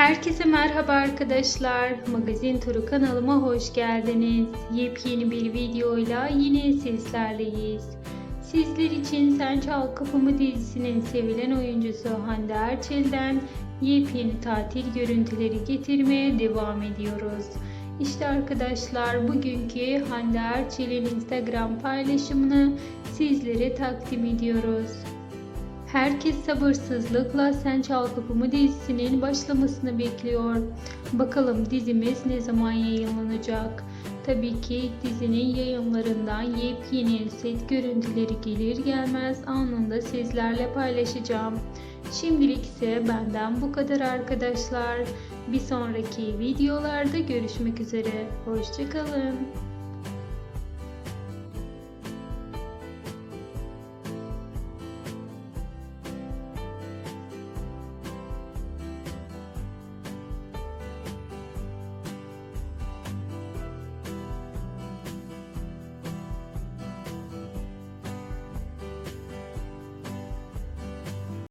Herkese merhaba arkadaşlar. Magazin Turu kanalıma hoş geldiniz. Yepyeni bir videoyla yine sizlerleyiz. Sizler için Sen Çal Kapımı dizisinin sevilen oyuncusu Hande Erçel'den yepyeni tatil görüntüleri getirmeye devam ediyoruz. İşte arkadaşlar bugünkü Hande Erçel'in Instagram paylaşımını sizlere takdim ediyoruz. Herkes sabırsızlıkla Sen Çal Kapımı dizisinin başlamasını bekliyor. Bakalım dizimiz ne zaman yayınlanacak? Tabii ki dizinin yayınlarından yepyeni set görüntüleri gelir gelmez anında sizlerle paylaşacağım. Şimdilik ise benden bu kadar arkadaşlar. Bir sonraki videolarda görüşmek üzere. Hoşçakalın.